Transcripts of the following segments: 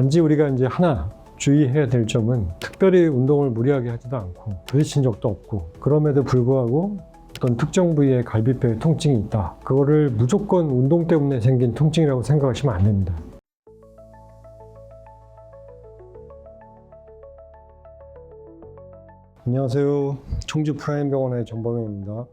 단지 우리가 이제 하나 주의해야 될 점은 특별히 운동을 무리하게 하지도 않고 부딪힌 적도 없고 그럼에도 불구하고 어떤 특정 부위에 갈비뼈에 통증이 있다. 그거를 무조건 운동 때문에 생긴 통증이라고 생각하시면 안 됩니다. 안녕하세요. 청주 프라임 병원의 전범영입니다.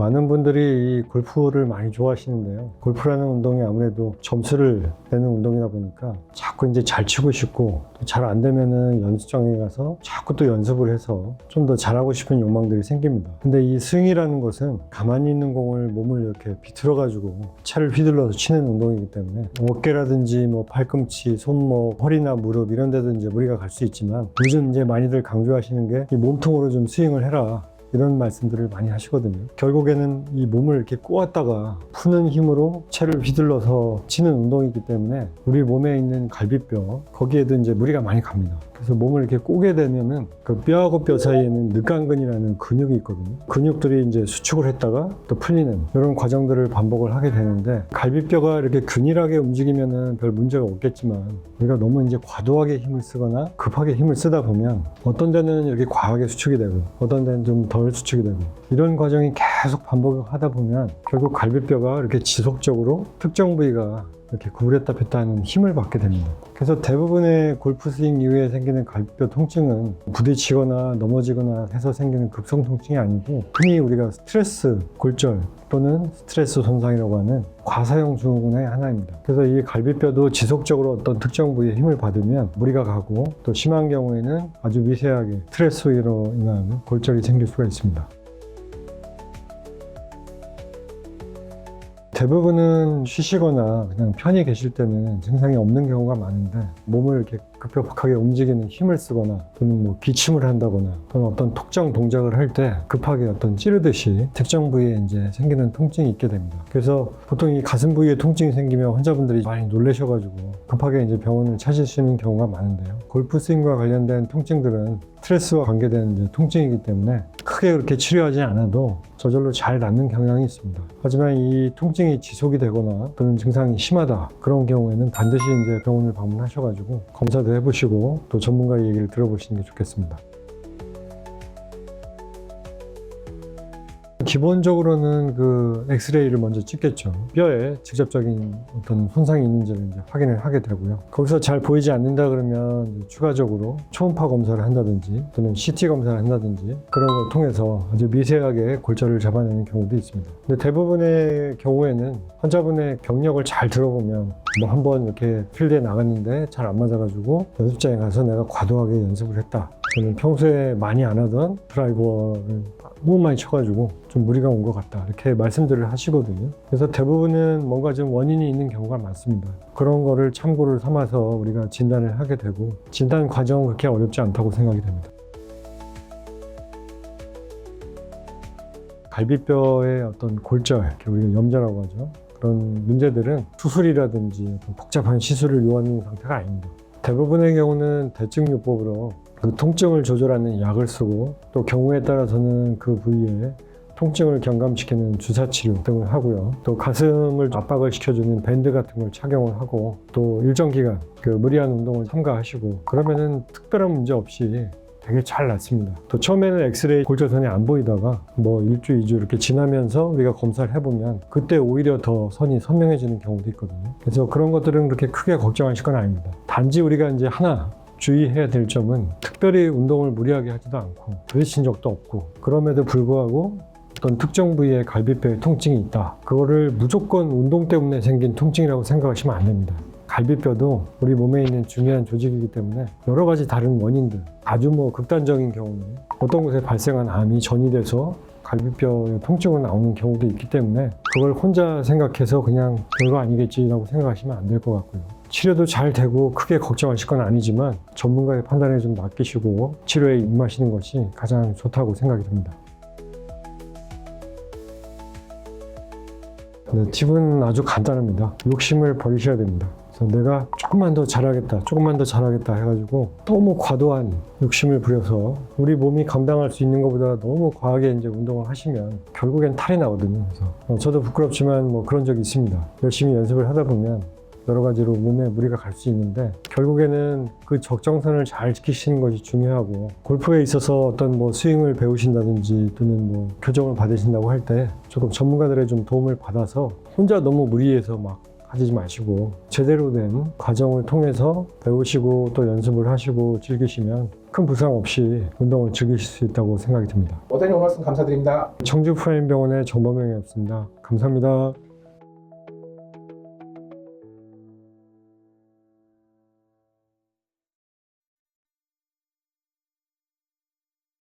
많은 분들이 이 골프를 많이 좋아하시는데요. 골프라는 운동이 아무래도 점수를 내는 운동이다 보니까 자꾸 이제 잘 치고 싶고 잘 안 되면은 연습장에 가서 자꾸 또 연습을 해서 좀 더 잘하고 싶은 욕망들이 생깁니다. 근데 이 스윙이라는 것은 가만히 있는 공을 몸을 이렇게 비틀어 가지고 차를 휘둘러서 치는 운동이기 때문에 어깨라든지 뭐 팔꿈치, 손목, 허리나 무릎 이런 데도 이제 무리가 갈 수 있지만 요즘 이제 많이들 강조하시는 게이 몸통으로 좀 스윙을 해라. 이런 말씀들을 많이 하시거든요. 결국에는 이 몸을 이렇게 꼬았다가 푸는 힘으로 채를 휘둘러서 치는 운동이기 때문에 우리 몸에 있는 갈비뼈 거기에도 이제 무리가 많이 갑니다. 그래서 몸을 이렇게 꼬게 되면은 그 뼈하고 뼈 사이에는 늑간근이라는 근육이 있거든요. 근육들이 이제 수축을 했다가 또 풀리는 이런 과정들을 반복을 하게 되는데 갈비뼈가 이렇게 균일하게 움직이면은 별 문제가 없겠지만 우리가 너무 이제 과도하게 힘을 쓰거나 급하게 힘을 쓰다 보면 어떤 데는 이렇게 과하게 수축이 되고 어떤 데는 좀덜 수축이 되고 이런 과정이 계속 반복을 하다 보면 결국 갈비뼈가 이렇게 지속적으로 특정 부위가 이렇게 구부렸다 폈다 하는 힘을 받게 됩니다. 그래서 대부분의 골프 스윙 이후에 생기는 갈비뼈 통증은 부딪히거나 넘어지거나 해서 생기는 급성 통증이 아니고 흔히 우리가 스트레스 골절 또는 스트레스 손상이라고 하는 과사용 증후군의 하나입니다. 그래서 이 갈비뼈도 지속적으로 어떤 특정 부위에 힘을 받으면 무리가 가고 또 심한 경우에는 아주 미세하게 스트레스로 인한 골절이 생길 수가 있습니다. 대부분은 쉬시거나 그냥 편히 계실 때는 증상이 없는 경우가 많은데 몸을 이렇게 급격하게 움직이는 힘을 쓰거나 또는 뭐 기침을 한다거나 또는 어떤 특정 동작을 할 때 급하게 어떤 찌르듯이 특정 부위에 이제 생기는 통증이 있게 됩니다. 그래서 보통 이 가슴 부위에 통증이 생기면 환자분들이 많이 놀라셔가지고 급하게 이제 병원을 찾으시는 경우가 많은데요. 골프 스윙과 관련된 통증들은 스트레스와 관계된 통증이기 때문에 크게 그렇게 치료하지 않아도 저절로 잘 낫는 경향이 있습니다. 하지만 이 통증이 지속이 되거나 또는 증상이 심하다 그런 경우에는 반드시 이제 병원을 방문하셔가지고 검사도 해보시고 또 전문가의 얘기를 들어보시는 게 좋겠습니다. 기본적으로는 그 엑스레이를 먼저 찍겠죠. 뼈에 직접적인 어떤 손상이 있는지를 이제 확인을 하게 되고요. 거기서 잘 보이지 않는다 그러면 추가적으로 초음파 검사를 한다든지 또는 CT 검사를 한다든지 그런 걸 통해서 아주 미세하게 골절을 잡아내는 경우도 있습니다. 근데 대부분의 경우에는 환자분의 경력을 잘 들어보면 뭐 한번 이렇게 필드에 나갔는데 잘 안 맞아가지고 연습장에 가서 내가 과도하게 연습을 했다. 저는 평소에 많이 안 하던 드라이버를 너무 많이 쳐가지고 좀 무리가 온 것 같다 이렇게 말씀들을 하시거든요 그래서 대부분은 뭔가 좀 원인이 있는 경우가 많습니다 그런 거를 참고를 삼아서 우리가 진단을 하게 되고 진단 과정은 그렇게 어렵지 않다고 생각이 됩니다 갈비뼈의 어떤 골절, 이렇게 우리가 염좌라고 하죠. 그런 문제들은 수술이라든지 복잡한 시술을 요하는 상태가 아닙니다. 대부분의 경우는 대증요법으로 그 통증을 조절하는 약을 쓰고 또 경우에 따라서는 그 부위에 통증을 경감시키는 주사 치료 등을 하고요. 또 가슴을 압박을 시켜주는 밴드 같은 걸 착용을 하고 또 일정 기간 그 무리한 운동을 삼가하시고 그러면은 특별한 문제 없이 되게 잘 낫습니다. 또 처음에는 엑스레이 골절선이 안 보이다가 뭐 일주, 이주 이렇게 지나면서 우리가 검사를 해보면 그때 오히려 더 선이 선명해지는 경우도 있거든요. 그래서 그런 것들은 그렇게 크게 걱정하실 건 아닙니다. 단지 우리가 이제 하나 주의해야 될 점은 특별히 운동을 무리하게 하지도 않고 부딪힌 적도 없고 그럼에도 불구하고 어떤 특정 부위에 갈비뼈에 통증이 있다. 그거를 무조건 운동 때문에 생긴 통증이라고 생각하시면 안 됩니다. 갈비뼈도 우리 몸에 있는 중요한 조직이기 때문에 여러 가지 다른 원인들, 아주 뭐 극단적인 경우는 어떤 곳에 발생한 암이 전이돼서 갈비뼈에 통증이 나오는 경우도 있기 때문에 그걸 혼자 생각해서 그냥 별거 아니겠지라고 생각하시면 안 될 것 같고요. 치료도 잘 되고 크게 걱정하실 건 아니지만 전문가의 판단에 좀 맡기시고 치료에 임하시는 것이 가장 좋다고 생각이 듭니다. 네, 팁은 아주 간단합니다. 욕심을 버리셔야 됩니다. 그래서 내가 조금만 더 잘하겠다, 조금만 더 잘하겠다 해가지고 너무 과도한 욕심을 부려서 우리 몸이 감당할 수 있는 것보다 너무 과하게 이제 운동을 하시면 결국엔 탈이 나거든요. 그래서 어, 저도 부끄럽지만 뭐 그런 적이 있습니다. 열심히 연습을 하다 보면 여러 가지로 몸에 무리가 갈 수 있는데 결국에는 그 적정선을 잘 지키시는 것이 중요하고 골프에 있어서 어떤 뭐 스윙을 배우신다든지 또는 뭐 교정을 받으신다고 할 때 조금 전문가들의 좀 도움을 받아서 혼자 너무 무리해서 막 하지 마시고 제대로 된 과정을 통해서 배우시고 또 연습을 하시고 즐기시면 큰 부상 없이 운동을 즐기실 수 있다고 생각이 듭니다. 오늘 말씀 감사드립니다. 청주 프라임 병원의 정범영이었습니다. 감사합니다.